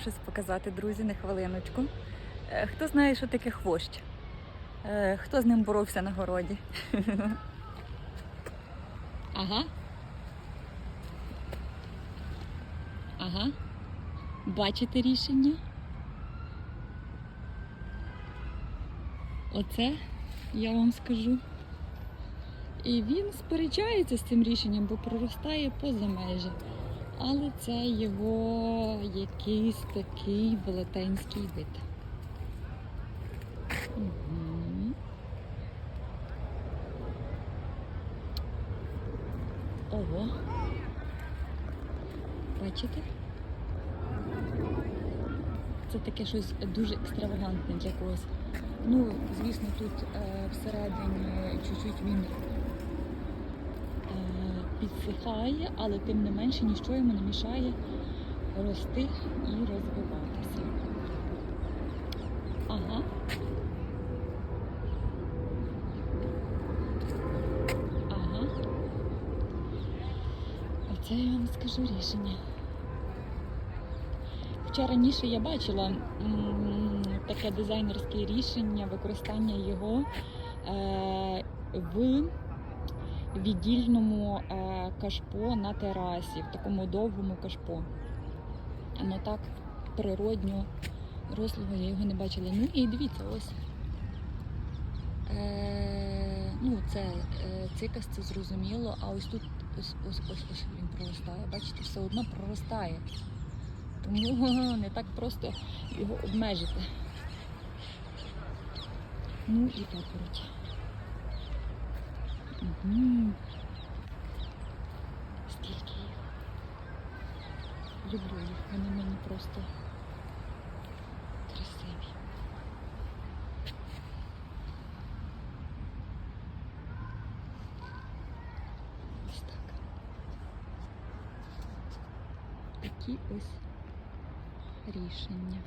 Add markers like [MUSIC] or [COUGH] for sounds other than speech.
Щось показати, друзі, на хвилиночку. Е, Хто знає, що таке хвощ? Е, Хто з ним боровся на городі? [LAUGHS] Ага. Ага. Бачите рішення? Оце я вам скажу. І він сперечається з цим рішенням, бо проростає поза межі. Але це його якийсь такий велетенський вид. Ого. Бачите? Це таке щось дуже екстравагантне для когось. Ну, звісно, тут е, всередині чуть-чуть він підсихає, але тим не менше нічого йому не мішає рости і розвиватися. Ага. Ага. Оце я вам скажу рішення. Хоча раніше я бачила таке дизайнерське рішення використання його е, в віддільному е, кашпо на терасі, в такому довгому кашпо. Воно так природньо рослого я його не бачила. Ну і дивіться, ось. Е, ну, це е, цикас, це зрозуміло, а ось тут ось, ось, ось, ось він проростає. Бачите, все одно проростає. Тому [LAUGHS] не так просто його обмежити. Ну і папороть. Угу. Скільки їх. Люблю їх, вони мені просто красиві. Ось так. Такі ось рішення.